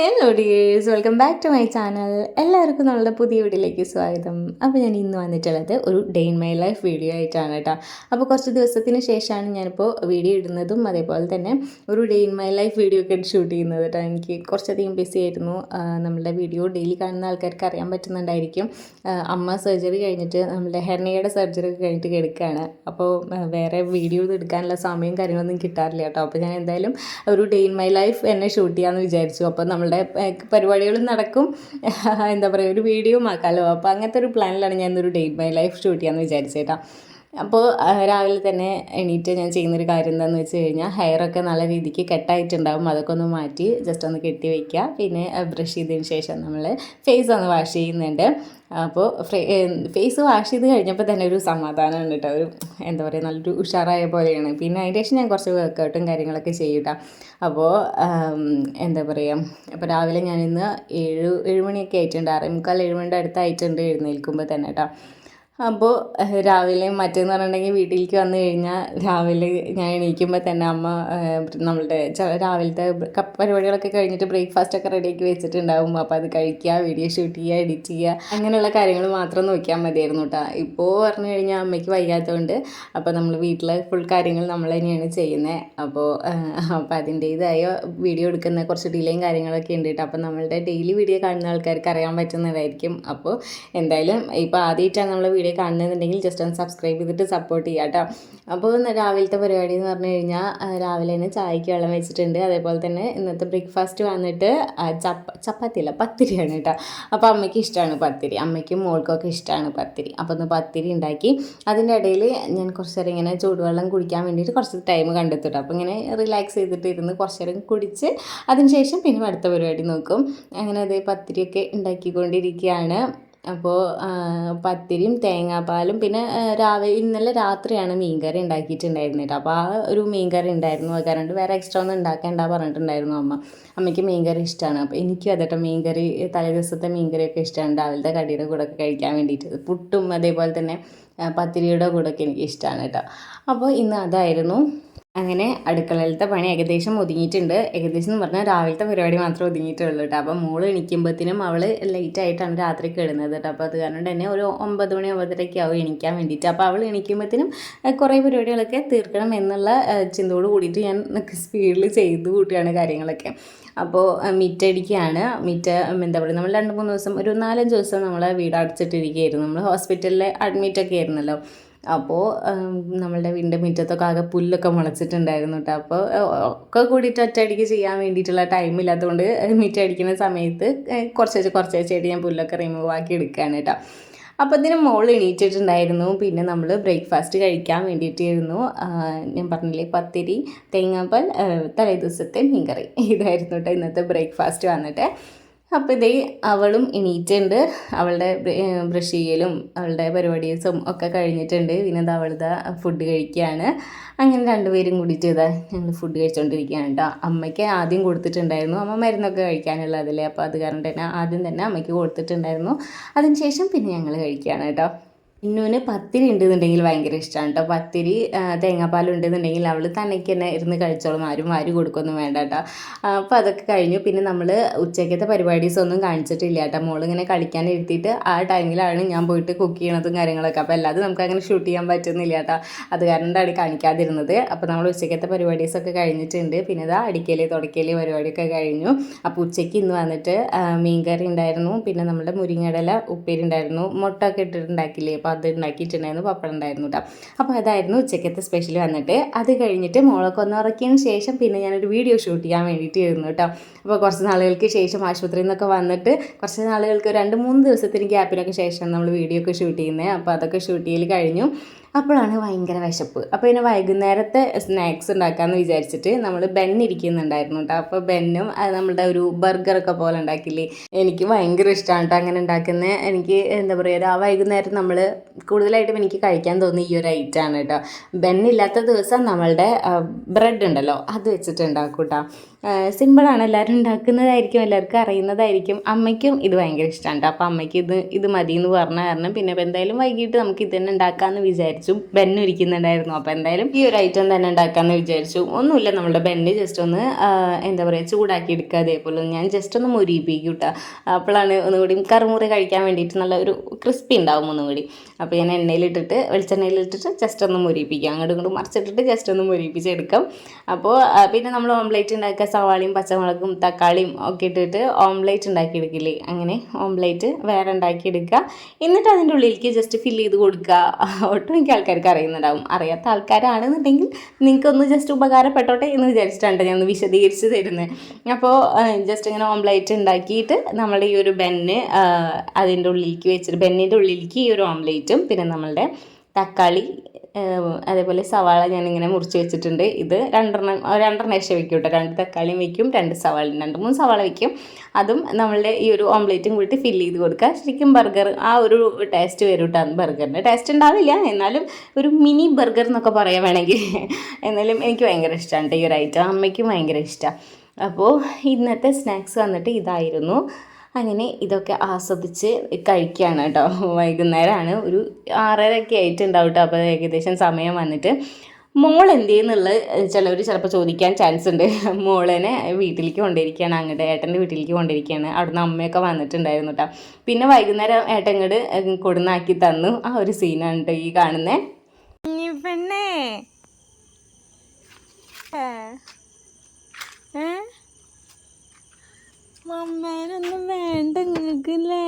Hello dears welcome back to my channel എല്ലാവർക്കും നമ്മളുടെ പുതിയ വീഡിയോയിലേക്ക് സ്വാഗതം. അപ്പോൾ ഞാൻ ഇന്ന് വന്നിട്ടുള്ളത് ഒരു day in my life video ആയിട്ടാണ് കേട്ടോ. അപ്പോൾ കുറച്ച് ദിവസത്തിന് ശേഷമാണ് ഞാനിപ്പോൾ വീഡിയോ ഇടുന്നതും അതേപോലെ തന്നെ ഒരു day in my life video ഒക്കെ ഷൂട്ട് ചെയ്യുന്നത് കേട്ടോ. എനിക്ക് കുറച്ചധികം ബിസി ആയിരുന്നു. നമ്മുടെ വീഡിയോ ഡെയിലി കാണുന്ന ആൾക്കാർക്ക് അറിയാൻ പറ്റുന്നുണ്ടായിരിക്കും. അമ്മ സർജറി കഴിഞ്ഞിട്ട് നമ്മുടെ ഹെർണിയയുടെ സർജറി ഒക്കെ കഴിഞ്ഞിട്ട് കിടക്കുകയാണ്. അപ്പോൾ വേറെ വീഡിയോ എടുക്കാനുള്ള സമയവും കാര്യങ്ങളൊന്നും കിട്ടാറില്ല കേട്ടോ. അപ്പോൾ ഞാൻ എന്തായാലും ഒരു ഡേ ഇൻ മൈ ലൈഫ് എന്നെ ഷൂട്ട് ചെയ്യാമെന്ന് വിചാരിച്ചു. അപ്പോൾ നമ്മളുടെ പരിപാടികളും നടക്കും. എന്താ പറയുക ഒരു വീഡിയോ ആക്കാമല്ലോ അപ്പോൾ അങ്ങനത്തെ ഒരു പ്ലാനിലാണ് ഞാൻ ഇന്നൊരു ഡേ മൈ ലൈഫ് ഷൂട്ട് ചെയ്യാമെന്ന് വിചാരിച്ചേട്ടാ. അപ്പോൾ രാവിലെ തന്നെ എണീറ്റ് ഞാൻ ചെയ്യുന്നൊരു കാര്യം എന്താണെന്ന് വെച്ച് കഴിഞ്ഞാൽ ഹെയറൊക്കെ നല്ല രീതിക്ക് കെട്ടായിട്ടുണ്ടാവും. അതൊക്കെ ഒന്ന് മാറ്റി ജസ്റ്റ് ഒന്ന് കെട്ടി വയ്ക്കുക പിന്നെ ബ്രഷ് ചെയ്തതിന് ശേഷം നമ്മൾ ഫേസ് ഒന്ന് വാഷ് ചെയ്യുന്നുണ്ട്. അപ്പോൾ ഫേസ് വാഷ് ചെയ്ത് കഴിഞ്ഞപ്പോൾ തന്നെ ഒരു സമാധാനമാണ് കേട്ടോ ഒരു എന്താ പറയുക നല്ലൊരു ഉഷാറായ പോലെയാണ്. പിന്നെ അതിന്റെ ശേഷം ഞാൻ കുറച്ച് വർക്കൗട്ടും കാര്യങ്ങളൊക്കെ ചെയ്യും അപ്പോൾ എന്താ പറയുക അപ്പോൾ രാവിലെ ഞാനിന്ന് ഏഴ് ഏഴ് മണിയൊക്കെ ആയിട്ടുണ്ട്. ആറേ മുക്കാൽ ഏഴ് മണിയുടെ അടുത്തായിട്ടുണ്ട് എഴുന്നേൽക്കുമ്പോൾ തന്നെ കേട്ടോ അപ്പോൾ രാവിലെ മറ്റേന്ന് പറഞ്ഞിട്ടുണ്ടെങ്കിൽ വീട്ടിലേക്ക് വന്നു കഴിഞ്ഞാൽ രാവിലെ ഞാൻ എണീക്കുമ്പോൾ തന്നെ അമ്മ നമ്മളുടെ രാവിലത്തെ പരിപാടികളൊക്കെ കഴിഞ്ഞിട്ട് ബ്രേക്ക്ഫാസ്റ്റ് ഒക്കെ റെഡിയാക്കി വെച്ചിട്ടുണ്ടാവും. അപ്പോൾ അത് കഴിക്കുക വീഡിയോ ഷൂട്ട് ചെയ്യുക എഡിറ്റ് ചെയ്യുക അങ്ങനെയുള്ള കാര്യങ്ങൾ മാത്രം നോക്കിയാൽ മതിയായിരുന്നു കേട്ടോ ഇപ്പോൾ പറഞ്ഞു കഴിഞ്ഞാൽ അമ്മയ്ക്ക് വയ്യാത്തതുകൊണ്ട് അപ്പോൾ നമ്മൾ വീട്ടിലെ ഫുൾ കാര്യങ്ങൾ നമ്മൾ തന്നെയാണ് ചെയ്യുന്നത് അപ്പോൾ അപ്പോൾ അതിന്റേതായ വീഡിയോ എടുക്കുന്ന കുറച്ച് ഡിലേയും കാര്യങ്ങളൊക്കെ ഉണ്ട് കേട്ടോ അപ്പോൾ നമ്മളുടെ ഡെയിലി വീഡിയോ കാണുന്ന ആൾക്കാർക്ക് അറിയാൻ പറ്റുന്നതായിരിക്കും. അപ്പോൾ എന്തായാലും ഇപ്പോൾ ആദ്യമായിട്ടാണ് നമ്മൾ വീഡിയോ കാണുന്നതെന്നുണ്ടെങ്കിൽ ജസ്റ്റ് ഒന്ന് സബ്സ്ക്രൈബ് ചെയ്തിട്ട് സപ്പോർട്ട് ചെയ്യാം കേട്ടോ അപ്പോൾ രാവിലത്തെ പരിപാടി എന്ന് പറഞ്ഞു കഴിഞ്ഞാൽ രാവിലെ തന്നെ ചായക്ക് വെള്ളം വെച്ചിട്ടുണ്ട്. അതേപോലെ തന്നെ ഇന്നത്തെ ബ്രേക്ക്ഫാസ്റ്റ് വന്നിട്ട് ചപ്പ ചപ്പാത്തി അല്ല പത്തിരിയാണ് കേട്ടോ അപ്പോൾ അമ്മയ്ക്ക് ഇഷ്ടമാണ് പത്തിരി. അമ്മയ്ക്കും മോൾക്കൊക്കെ ഇഷ്ടമാണ് പത്തിരി. അപ്പോൾ ഒന്ന് പത്തിരി ഉണ്ടാക്കി. അതിന്റെ ഇടയിൽ ഞാൻ കുറച്ച് നേരം ഇങ്ങനെ ചൂടുവെള്ളം കുടിക്കാൻ വേണ്ടിയിട്ട് കുറച്ച് ടൈം കണ്ടെത്തിട്ടു അപ്പോൾ ഇങ്ങനെ റിലാക്സ് ചെയ്തിട്ട് ഇരുന്ന് കുറച്ച് നേരം കുടിച്ച് അതിനുശേഷം പിന്നെ അടുത്ത പരിപാടി നോക്കും. അങ്ങനെ അതേ പത്തിരിയൊക്കെ ഉണ്ടാക്കിക്കൊണ്ടിരിക്കുകയാണ്. അപ്പോൾ പത്തിരിയും തേങ്ങാപ്പാലും പിന്നെ രാവിലെ ഇന്നലെ രാത്രിയാണ് മീൻകറി ഉണ്ടാക്കിയിട്ടുണ്ടായിരുന്നത് അപ്പോൾ ആ ഒരു മീൻകറി ഉണ്ടായിരുന്നു. അത് കാരണം വേറെ എക്സ്ട്രാ ഒന്നും ഉണ്ടാക്കേണ്ട പറഞ്ഞിട്ടുണ്ടായിരുന്നു അമ്മ. അമ്മയ്ക്ക് മീൻകറി ഇഷ്ടമാണ് അപ്പോൾ എനിക്കും അതേട്ടോ മീൻകറി തലേ ദിവസത്തെ മീൻകറിയൊക്കെ ഇഷ്ടമാണ് രാവിലത്തെ കടിയുടെ കൂടെ ഒക്കെ കഴിക്കാൻ വേണ്ടിയിട്ട് പുട്ടും അതേപോലെ തന്നെ പത്തിരിയുടെ കൂടെ ഒക്കെ എനിക്ക് ഇഷ്ടമാണ് കേട്ടോ. അപ്പോൾ ഇന്ന് അതായിരുന്നു. അങ്ങനെ അടുക്കളയിലത്തെ പണി ഏകദേശം ഒതുങ്ങിയിട്ടുണ്ട്. ഏകദേശം എന്ന് പറഞ്ഞാൽ രാവിലത്തെ പരിപാടി മാത്രമേ ഒതുങ്ങിയിട്ടുള്ളൂ കേട്ടോ. അപ്പോൾ മോൾ എണീക്കുമ്പോഴത്തേനും അവൾ ലേറ്റ് ആയിട്ടാണ് രാത്രി കിടന്നത് കേട്ടോ. അപ്പോൾ അത് കാരണം തന്നെ ഒരു ഒമ്പത് മണി ഒമ്പതരയ്ക്ക് ആവും എണീക്കാൻ വേണ്ടിയിട്ട്. അപ്പോൾ അവൾ എണീക്കുമ്പോഴത്തേനും കുറേ പരിപാടികളൊക്കെ തീർക്കണം എന്നുള്ള ചിന്തയോട് കൂടിയിട്ട് ഞാൻ സ്പീഡിൽ ചെയ്ത് കൂട്ടുകയാണ് കാര്യങ്ങളൊക്കെ. അപ്പോൾ മിറ്റടിക്കുകയാണ് മിറ്റ എന്താ പറയുക നമ്മൾ രണ്ട് മൂന്ന് ദിവസം ഒരു നാലഞ്ച് ദിവസം നമ്മൾ വീട് അടച്ചിട്ടിരിക്കുകയായിരുന്നു. നമ്മൾ ഹോസ്പിറ്റലിൽ അഡ്മിറ്റൊക്കെ ആയിരുന്നല്ലോ. അപ്പോൾ നമ്മളുടെ വീടിന്റെ മുറ്റത്തൊക്കെ ആകെ പുല്ലൊക്കെ മുളച്ചിട്ടുണ്ടായിരുന്നു കേട്ടോ അപ്പോൾ ഒക്കെ കൂടിയിട്ട് ഒറ്റയടിക്ക് ചെയ്യാൻ വേണ്ടിയിട്ടുള്ള ടൈം ഇല്ലാത്തതുകൊണ്ട് മുറ്റടിക്കുന്ന സമയത്ത് കുറച്ച് കുറച്ച് ചെടി ഞാൻ പുല്ലൊക്കെ റിമൂവ് ആക്കി എടുക്കുകയാണ് കേട്ടോ അപ്പോൾ ഇതിന് മോൾ എണീറ്റിട്ടുണ്ടായിരുന്നു. പിന്നെ നമ്മൾ ബ്രേക്ക്ഫാസ്റ്റ് കഴിക്കാൻ വേണ്ടിയിട്ടായിരുന്നു. ഞാൻ പറഞ്ഞില്ലേ പത്തിരി തേങ്ങാപ്പാൽ തലേദിവസത്തെ തലേ ദിവസത്തെ മീൻകറി. ഇതായിരുന്നു കേട്ടോ ഇന്നത്തെ ബ്രേക്ക്ഫാസ്റ്റ് വന്നിട്ട്. അപ്പോൾ ഇതേ അവളും എണീറ്റുണ്ട്. അവളുടെ ബ്രഷ് ചെയ്യലും അവളുടെ പരിപാടീസും ഒക്കെ കഴിഞ്ഞിട്ടുണ്ട്. പിന്നെ എന്താ അവളുടെ ഫുഡ് കഴിക്കുകയാണ് അങ്ങനെ രണ്ടുപേരും കൂടിയിട്ട് ഇതാ ഞങ്ങൾ ഫുഡ് കഴിച്ചുകൊണ്ടിരിക്കുകയാണ് കേട്ടോ അമ്മയ്ക്ക് ആദ്യം കൊടുത്തിട്ടുണ്ടായിരുന്നു. അമ്മ മരുന്നൊക്കെ കഴിക്കാനുള്ളതല്ലേ? അപ്പോൾ അത് കാരണം തന്നെ ആദ്യം തന്നെ അമ്മയ്ക്ക് കൊടുത്തിട്ടുണ്ടായിരുന്നു. അതിന് ശേഷം പിന്നെ ഞങ്ങൾ കഴിക്കുകയാണ് കേട്ടോ ഇന്നുവിന് പത്തിരി ഉണ്ടെന്നുണ്ടെങ്കിൽ ഭയങ്കര ഇഷ്ടമാണ് കേട്ടോ. പത്തിരി തേങ്ങാപ്പാൽ ഉണ്ടെന്നുണ്ടെങ്കിൽ അവൾ തന്നേക്ക് തന്നെ ഇരുന്ന് കഴിച്ചോളും. ആരും വാരി കൊടുക്കൊന്നും വേണ്ട കേട്ടോ. അപ്പോൾ അതൊക്കെ കഴിഞ്ഞു. പിന്നെ നമ്മൾ ഉച്ചക്കത്തെ പരിപാടീസ് ഒന്നും കാണിച്ചിട്ടില്ല കേട്ടോ. മോളിങ്ങനെ കളിക്കാൻ ഇരുത്തിയിട്ട് ആ ടൈമിലാണ് ഞാൻ പോയിട്ട് കുക്ക് ചെയ്യണതും കാര്യങ്ങളൊക്കെ. അപ്പോൾ അല്ലാതെ നമുക്ക് അങ്ങനെ ഷൂട്ട് ചെയ്യാൻ പറ്റുന്നില്ല കേട്ടോ. അത് കാരണം അടി കാണിക്കാതിരുന്നത്. അപ്പോൾ നമ്മൾ ഉച്ചക്കത്തെ പരിപാടീസൊക്കെ കഴിഞ്ഞിട്ടുണ്ട്. പിന്നെ ഇതാ അടിക്കൽ തുടക്കൽ പരിപാടിയൊക്കെ കഴിഞ്ഞു. അപ്പോൾ ഉച്ചയ്ക്ക് ഇന്ന് വന്നിട്ട് മീൻകറി ഉണ്ടായിരുന്നു. പിന്നെ നമ്മുടെ മുരിങ്ങടല ഉപ്പേരി ഉണ്ടായിരുന്നു. മുട്ട ഒക്കെ ഇട്ടിട്ടുണ്ടാക്കില്ലേ? അപ്പോൾ അത് ഉണ്ടാക്കിയിട്ടുണ്ടായിരുന്നു പപ്പടം ഉണ്ടായിരുന്നു കേട്ടോ അപ്പോൾ അതായിരുന്നു ഉച്ചക്കത്തെ സ്പെഷ്യൽ വന്നിട്ട്. അത് കഴിഞ്ഞിട്ട് മോളൊക്കെ ഒന്ന് ഉറക്കിയതിന് ശേഷം പിന്നെ ഞാനൊരു വീഡിയോ ഷൂട്ട് ചെയ്യാൻ വേണ്ടിയിട്ട് ഇരുന്നു കേട്ടോ അപ്പോൾ കുറച്ച് നാളുകൾക്ക് ശേഷം ആശുപത്രിയിൽ നിന്നൊക്കെ വന്നിട്ട് കുറച്ച് നാളുകൾക്ക് രണ്ട് മൂന്ന് ദിവസത്തിന് ഗ്യാപ്പിനൊക്കെ ശേഷം നമ്മൾ വീഡിയോ ഒക്കെ ഷൂട്ട് ചെയ്യുന്നത്. അപ്പോൾ അതൊക്കെ ഷൂട്ട് ചെയ്യൽ കഴിഞ്ഞു. അപ്പോഴാണ് ഭയങ്കര വിശപ്പ്. അപ്പോൾ പിന്നെ വൈകുന്നേരത്തെ സ്നാക്സ് ഉണ്ടാക്കാമെന്ന് വിചാരിച്ചിട്ട് നമ്മൾ ബെൻ ഇരിക്കുന്നുണ്ടായിരുന്നു കേട്ടോ അപ്പോൾ ബെന്നും അത് നമ്മുടെ ഒരു ബർഗറൊക്കെ പോലെ ഉണ്ടാക്കില്ലേ? എനിക്ക് ഭയങ്കര ഇഷ്ടമാണ് കേട്ടോ അങ്ങനെ ഉണ്ടാക്കുന്നത് എനിക്ക് എന്താ പറയുക ആ വൈകുന്നേരം നമ്മൾ കൂടുതലായിട്ടും എനിക്ക് കഴിക്കാൻ തോന്നുന്ന ഈ ഒരു ഐറ്റമാണ് കേട്ടോ ബെന്നില്ലാത്ത ദിവസം നമ്മളുടെ ബ്രെഡ് ഉണ്ടല്ലോ അത് വെച്ചിട്ട് ഉണ്ടാക്കും കേട്ടോ സിമ്പിളാണ് എല്ലാവരും ഉണ്ടാക്കുന്നതായിരിക്കും എല്ലാവർക്കും അറിയുന്നതായിരിക്കും. അമ്മയ്ക്കും ഇത് ഭയങ്കര ഇഷ്ടമാണ് കേട്ടോ അപ്പോൾ അമ്മയ്ക്ക് ഇത് ഇത് മതി എന്ന് പറഞ്ഞ കാരണം പിന്നെ എന്തായാലും വൈകിട്ട് നമുക്ക് ഇത് തന്നെ ഉണ്ടാക്കാമെന്ന് വിചാരിച്ചു വിചാരിച്ചു. ബെന്ന് ഇരിക്കുന്നുണ്ടായിരുന്നു അപ്പോൾ എന്തായാലും ഈ ഒരു ഐറ്റം തന്നെ ഉണ്ടാക്കാമെന്ന് വിചാരിച്ചു. ഒന്നുമില്ല നമ്മുടെ ബെന്ന് ജസ്റ്റ് ഒന്ന് എന്താ പറയുക ചൂടാക്കി എടുക്കുക അതേപോലെ. ഞാൻ ജസ്റ്റ് ഒന്ന് മുരിപ്പിക്കും കേട്ടോ അപ്പോഴാണ് ഒന്നുകൂടി കറുമുറി കഴിക്കാൻ വേണ്ടിയിട്ട് നല്ല ഒരു ക്രിസ്പി ഉണ്ടാവും ഒന്നുകൂടി. അപ്പൊ അപ്പോൾ ഞാൻ എണ്ണയിലിട്ടിട്ട് വെളിച്ചെണ്ണയിലിട്ടിട്ട് ജസ്റ്റ് ഒന്ന് മുരിപ്പിക്കാം അങ്ങോട്ടും ഇങ്ങോട്ടും മറിച്ചിട്ടിട്ട് ജസ്റ്റ് ഒന്ന് മുരിപ്പിച്ചെടുക്കാം അപ്പോൾ പിന്നെ നമ്മൾ ഓംലേറ്റ് ഉണ്ടാക്കുക. സവാളയും പച്ചമുളകും തക്കാളിയും ഒക്കെ ഇട്ടിട്ട് ഓംലേറ്റ് ഉണ്ടാക്കിയെടുക്കില്ലേ അങ്ങനെ ഓംലേറ്റ് വേറെ ഉണ്ടാക്കിയെടുക്കുക എന്നിട്ട് അതിന്റെ ഉള്ളിലേക്ക് ജസ്റ്റ് ഫില്ല് ചെയ്ത് കൊടുക്കുക. ഒട്ടുമിക്ക ആൾക്കാർക്ക് അറിയുന്നുണ്ടാവും. അറിയാത്ത ആൾക്കാരാണെന്നുണ്ടെങ്കിൽ നിങ്ങൾക്കൊന്ന് ജസ്റ്റ് ഉപകാരപ്പെട്ടോട്ടെ എന്ന് വിചാരിച്ചിട്ടാണ് ഞാൻ ഒന്ന് വിശദീകരിച്ച് തരുന്നത് അപ്പോൾ ജസ്റ്റ് ഇങ്ങനെ ഓംലേറ്റ് ഉണ്ടാക്കിയിട്ട് നമ്മുടെ ഈ ഒരു ബെന്ന് അതിന്റെ ഉള്ളിലേക്ക് വെച്ചിട്ട് ബെന്നിന്റെ ഉള്ളിലേക്ക് ഈ ഒരു ഓംലേറ്റും പിന്നെ നമ്മളുടെ തക്കാളി അതേപോലെ സവാള ഞാനിങ്ങനെ മുറിച്ച് വെച്ചിട്ടുണ്ട്. ഇത് രണ്ടെണ്ണം രണ്ടെണ്ണം ഏഷ്യ വെക്കും കേട്ടോ. രണ്ട് തക്കാളിയും വെക്കും രണ്ട് സവാള രണ്ട് മൂന്ന് സവാള വെക്കും. അതും നമ്മളുടെ ഈ ഒരു ഓംലേറ്റും കൂടി ഫില്ല് ചെയ്ത് കൊടുക്കുക. ശരിക്കും ബർഗർ ആ ഒരു ടേസ്റ്റ് വരും കേട്ടോ ബർഗറിന്റെ ടേസ്റ്റ് ഉണ്ടാവില്ല. എന്നാലും ഒരു മിനി ബർഗർ എന്നൊക്കെ പറയാൻ വേണമെങ്കിൽ. എന്നാലും എനിക്ക് ഭയങ്കര ഇഷ്ടമാണ് ഈ ഒരു ഐറ്റം അമ്മയ്ക്കും ഭയങ്കര ഇഷ്ടമാണ് അപ്പോൾ ഇന്നത്തെ സ്നാക്സ് വന്നിട്ട് ഇതായിരുന്നു. അങ്ങനെ ഇതൊക്കെ ആസ്വദിച്ച് കഴിക്കുകയാണ് കേട്ടോ. വൈകുന്നേരമാണ്. ഒരു ആറരയൊക്കെ ആയിട്ടുണ്ടാവും കേട്ടോ. അപ്പോൾ ഏകദേശം സമയം വന്നിട്ട്. മോൾ എന്ത് ചെയ്യുന്നുള്ളത്? ചിലവർ ചിലപ്പോൾ ചോദിക്കാൻ ചാൻസ് ഉണ്ട്. മോളേനെ വീട്ടിലേക്ക് കൊണ്ടിരിക്കുകയാണ് അങ്ങോട്ട് ഏട്ടന്റെ വീട്ടിലേക്ക് കൊണ്ടിരിക്കുകയാണ് അവിടുന്ന് അമ്മയൊക്കെ വന്നിട്ടുണ്ടായിരുന്നു കേട്ടോ. പിന്നെ വൈകുന്നേരം ഏട്ടൻ ഇങ്ങോട്ട് കൊടുന്നാക്കി തന്നു. ആ ഒരു സീനാണ് കേട്ടോ ഈ കാണുന്നത് പെണ്ണേ. നിങ്ങൾക്കല്ലേ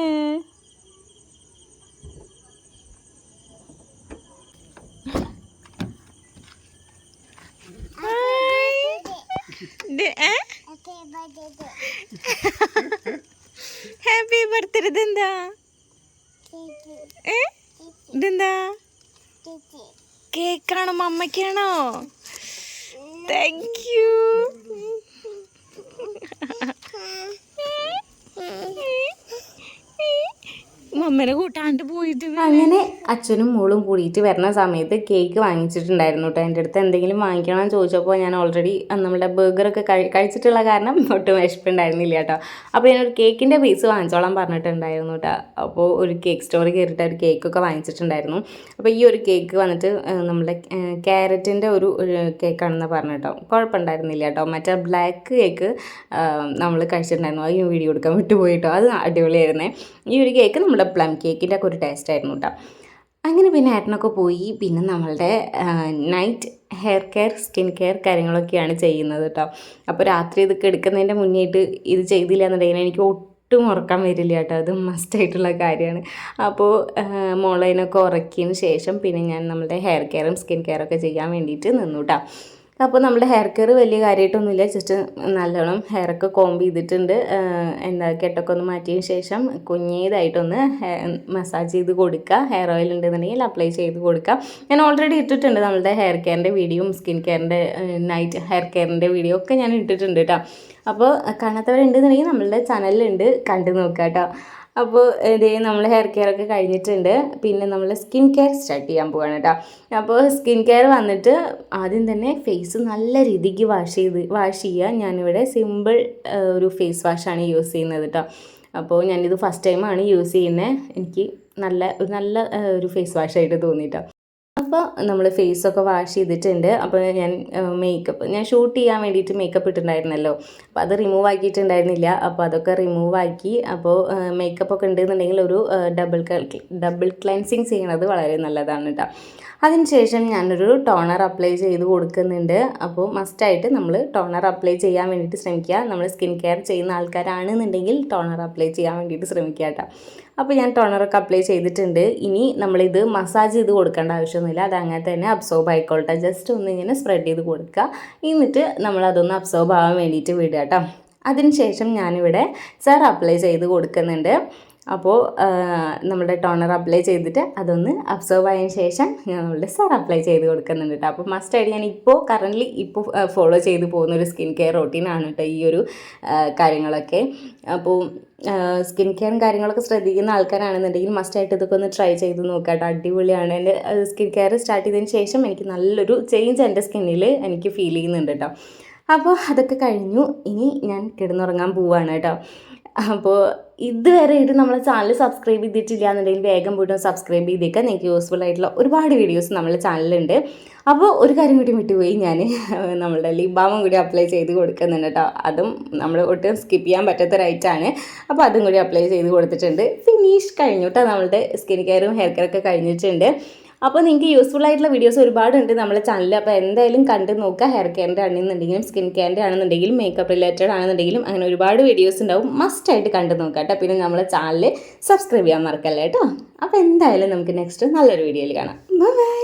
ഹാപ്പി ബർത്ത്ഡേ ഇതെന്താ? ഏ? ഇതെന്താ? കേക്കാണോ? മമ്മയ്ക്കാണോ? താങ്ക് യു മമ്മനെ കൂട്ടാണ്ട് പോയിട്ട് അങ്ങനെ അച്ഛനും മോളും കൂടിയിട്ട് വരുന്ന സമയത്ത് കേക്ക് വാങ്ങിച്ചിട്ടുണ്ടായിരുന്നു കേട്ടോ എന്റെ അടുത്ത് എന്തെങ്കിലും വാങ്ങിക്കണം ചോദിച്ചപ്പോൾ ഞാൻ ഓൾറെഡി നമ്മുടെ ബർഗറൊക്കെ കഴി കഴിച്ചിട്ടുള്ള കാരണം ഒട്ടും വിശപ്പുണ്ടായിരുന്നില്ല കേട്ടോ അപ്പോൾ ഞാനൊരു കേക്കിന്റെ പീസ് വാങ്ങിച്ചോളാൻ പറഞ്ഞിട്ടുണ്ടായിരുന്നു കേട്ടോ അപ്പോൾ ഒരു കേക്ക് സ്റ്റോറിൽ കയറിയിട്ട് ഒരു കേക്കൊക്കെ വാങ്ങിച്ചിട്ടുണ്ടായിരുന്നു. അപ്പോൾ ഈ ഒരു കേക്ക് വന്നിട്ട് നമ്മുടെ ക്യാരറ്റിന്റെ ഒരു കേക്കാണെന്ന് പറഞ്ഞു കേട്ടോ കുഴപ്പമുണ്ടായിരുന്നില്ല കേട്ടോ മറ്റേ ബ്ലാക്ക് കേക്ക് നമ്മൾ കഴിച്ചിട്ടുണ്ടായിരുന്നു. അത് വീഡിയോ എടുക്കാൻ വിട്ടുപോയിട്ടോ അത് അടിപൊളിയായിരുന്നേ. ഈ ഒരു കേക്ക് നമ്മുടെ പ്ലം കേക്കിന്റെ ഒക്കെ ഒരു ടേസ്റ്റ് ആയിരുന്നു കേട്ടോ അങ്ങനെ പിന്നെ ഏട്ടനൊക്കെ പോയി. പിന്നെ നമ്മളുടെ night hair care skin care കാര്യങ്ങളൊക്കെയാണ് ചെയ്യുന്നത് കേട്ടോ അപ്പോൾ രാത്രി ഇതൊക്കെ എടുക്കുന്നതിന്റെ മുന്നേയിട്ട് ഇത് ചെയ്തില്ല എന്നുണ്ടെങ്കിൽ എനിക്ക് ഒട്ടും ഉറക്കാൻ വരില്ല കേട്ടോ അത് മസ്റ്റായിട്ടുള്ള കാര്യമാണ്. അപ്പോൾ മോളതിനൊക്കെ ഉറക്കിയതിന് ശേഷം പിന്നെ ഞാൻ നമ്മുടെ ഹെയർ കെയറും സ്കിൻ കെയറൊക്കെ ചെയ്യാൻ വേണ്ടിയിട്ട് നിന്നു കേട്ടോ അപ്പോൾ നമ്മുടെ ഹെയർ കെയർ വലിയ കാര്യമായിട്ടൊന്നുമില്ല ജസ്റ്റ് നല്ലോണം ഹെയറൊക്കെ കോംബ് ചെയ്തിട്ടുണ്ട്. എന്താ കെട്ടൊക്കെ ഒന്ന് മാറ്റിയതിന് ശേഷം കുഞ്ഞേതായിട്ടൊന്ന് മസാജ് ചെയ്ത് കൊടുക്കുക. ഹെയർ ഓയിൽ ഉണ്ടെന്നുണ്ടെങ്കിൽ അപ്ലൈ ചെയ്ത് കൊടുക്കുക. ഞാൻ ഓൾറെഡി ഇട്ടിട്ടുണ്ട് നമ്മുടെ ഹെയർ കെയറിന്റെ വീഡിയോയും സ്കിൻ കെയറിന്റെ നൈറ്റ് ഹെയർ കെയറിന്റെ വീഡിയോ ഒക്കെ ഞാൻ ഇട്ടിട്ടുണ്ട് കേട്ടോ അപ്പോൾ കാണാത്തവരുണ്ടെന്നുണ്ടെങ്കിൽ നമ്മളുടെ ചാനലിലുണ്ട് കണ്ടു നോക്കുക കേട്ടോ അപ്പോൾ ഇതേ നമ്മൾ ഹെയർ കെയർ ഒക്കെ കഴിഞ്ഞിട്ടുണ്ട്. പിന്നെ നമ്മൾ സ്കിൻ കെയർ സ്റ്റാർട്ട് ചെയ്യാൻ പോവാണ് കേട്ടോ അപ്പോൾ സ്കിൻ കെയർ വന്നിട്ട് ആദ്യം തന്നെ ഫേസ് നല്ല രീതിക്ക് വാഷ് ചെയ്ത് വാഷ് ചെയ്യുക ഞാനിവിടെ സിമ്പിൾ ഒരു ഫേസ് വാഷാണ് യൂസ് ചെയ്യുന്നത് കേട്ടോ അപ്പോൾ ഞാനിത് ഫസ്റ്റ് ടൈമാണ് യൂസ് ചെയ്യുന്നത് എനിക്ക് നല്ല ഒരു നല്ല ഒരു ഫേസ് വാഷായിട്ട് തോന്നിയിട്ടോ. അപ്പോൾ നമ്മൾ ഫേസൊക്കെ വാഷ് ചെയ്തിട്ടുണ്ട്. അപ്പോൾ ഞാൻ മേക്കപ്പ് ഞാൻ ഷൂട്ട് ചെയ്യാൻ വേണ്ടിയിട്ട് മേക്കപ്പ് ഇട്ടിട്ടുണ്ടായിരുന്നല്ലോ. അപ്പോൾ അത് റിമൂവ് ആക്കിയിട്ടുണ്ടായിരുന്നില്ല. അപ്പോൾ അതൊക്കെ റിമൂവ് ആക്കി അപ്പോൾ മേക്കപ്പ് ഒക്കെ ഉണ്ടെന്നുണ്ടെങ്കിൽ ഒരു ഡബിൾ ഡബിൾ ക്ലെൻസിങ് ചെയ്യണത് വളരെ നല്ലതാണ് കേട്ടോ അതിനുശേഷം ഞാനൊരു ടോണർ അപ്ലൈ ചെയ്ത് കൊടുക്കുന്നുണ്ട്. അപ്പോൾ മസ്റ്റായിട്ട് നമ്മൾ ടോണർ അപ്ലൈ ചെയ്യാൻ വേണ്ടിയിട്ട് ശ്രമിക്കുക. നമ്മൾ സ്കിൻ കെയർ ചെയ്യുന്ന ആൾക്കാരാണെന്നുണ്ടെങ്കിൽ ടോണർ അപ്ലൈ ചെയ്യാൻ വേണ്ടിയിട്ട് ശ്രമിക്കുക കേട്ടോ അപ്പോൾ ഞാൻ ടോണറൊക്കെ അപ്ലൈ ചെയ്തിട്ടുണ്ട്. ഇനി നമ്മളിത് മസാജ് ചെയ്ത് കൊടുക്കേണ്ട ആവശ്യമൊന്നുമില്ല. അത് അങ്ങനെ തന്നെ അബ്സോർബ് ആയിക്കോട്ടെ. ജസ്റ്റ് ഒന്ന് ഇങ്ങനെ സ്പ്രെഡ് ചെയ്ത് കൊടുക്കുക. എന്നിട്ട് നമ്മളതൊന്ന് അബ്സോർബ് ആവാൻ വേണ്ടിയിട്ട് വിടുക കേട്ടോ. അതിനുശേഷം ഞാനിവിടെ സർ അപ്ലൈ ചെയ്ത് കൊടുക്കുന്നുണ്ട്. അപ്പോൾ നമ്മുടെ ടോണർ അപ്ലൈ ചെയ്തിട്ട് അതൊന്ന് അബ്സർവ് ആയതിനു ശേഷം ഞാൻ നമ്മളുടെ സർ അപ്ലൈ ചെയ്ത് കൊടുക്കുന്നുണ്ട് കേട്ടോ അപ്പോൾ മസ്റ്റായിട്ട് ഞാൻ ഇപ്പോൾ കറന്റ്ലി ഇപ്പോൾ ഫോളോ ചെയ്ത് പോകുന്ന ഒരു സ്കിൻ കെയർ റൊട്ടീനാണ് കേട്ടോ ഈ ഒരു കാര്യങ്ങളൊക്കെ. അപ്പോൾ സ്കിൻ കെയറും കാര്യങ്ങളൊക്കെ ശ്രദ്ധിക്കുന്ന ആൾക്കാരാണെന്നുണ്ടെങ്കിൽ മസ്റ്റായിട്ട് ഇതൊക്കെ ഒന്ന് ട്രൈ ചെയ്ത് നോക്കാം കേട്ടോ അടിപൊളിയാണ്. എന്റെ സ്കിൻ കെയർ സ്റ്റാർട്ട് ചെയ്തതിന് ശേഷം എനിക്ക് നല്ലൊരു ചേഞ്ച് എന്റെ സ്കിന്നിൽ എനിക്ക് ഫീൽ ചെയ്യുന്നുണ്ട് കേട്ടോ അപ്പോൾ അതൊക്കെ കഴിഞ്ഞു. ഇനി ഞാൻ കിടന്നുറങ്ങാൻ പോവാണ് കേട്ടോ അപ്പോൾ ഇതുവരെ ആയിട്ട് നമ്മളെ ചാനൽ സബ്സ്ക്രൈബ് ചെയ്തിട്ടില്ല എന്നുണ്ടെങ്കിൽ വേഗം പോയിട്ട് സബ്സ്ക്രൈബ് ചെയ്തേക്കാം. നിങ്ങൾക്ക് യൂസ്ഫുൾ ആയിട്ടുള്ള ഒരുപാട് വീഡിയോസ് നമ്മളെ ചാനലുണ്ട് അപ്പോൾ ഒരു കാര്യം കൂടി വിട്ടുപോയി ഞാൻ നമ്മളുടെ ലിബാമും കൂടി അപ്ലൈ ചെയ്ത് കൊടുക്കുന്നുണ്ട് കേട്ടോ അതും നമ്മൾ ഒട്ടും സ്കിപ്പ് ചെയ്യാൻ പറ്റാത്ത റൈറ്റാണ് അപ്പോൾ അതും കൂടി അപ്ലൈ ചെയ്ത് കൊടുത്തിട്ടുണ്ട്. ഫിനിഷ് കഴിഞ്ഞു കേട്ടോ നമ്മളുടെ സ്കിൻ കെയറും ഹെയർ കെയറൊക്കെ കഴിഞ്ഞിട്ടുണ്ട്. അപ്പോൾ നിങ്ങൾക്ക് യൂസ്ഫുൾ ആയിട്ടുള്ള വീഡിയോസ് ഒരുപാടുണ്ട് നമ്മുടെ ചാനലിൽ അപ്പോൾ എന്തായാലും കണ്ട് നോക്കുക ഹെയർ കെയറിന്റെ ആണെന്നുണ്ടെങ്കിലും സ്കിൻ കെയറിന്റെ ആണെന്നുണ്ടെങ്കിലും മേക്കപ്പ് റിലേറ്റഡ് ആണെന്നുണ്ടെങ്കിലും അങ്ങനെ ഒരുപാട് വീഡിയോസ് ഉണ്ടാവും. മസ്റ്റായിട്ട് കണ്ട് നോക്കുക കേട്ടോ. പിന്നെ നമ്മളെ ചാനൽ സബ്സ്ക്രൈബ് ചെയ്യാൻ മറക്കല്ലേ കേട്ടോ. അപ്പോൾ എന്തായാലും നമുക്ക് നെക്സ്റ്റ് നല്ലൊരു വീഡിയോയിൽ കാണാം. ബൈ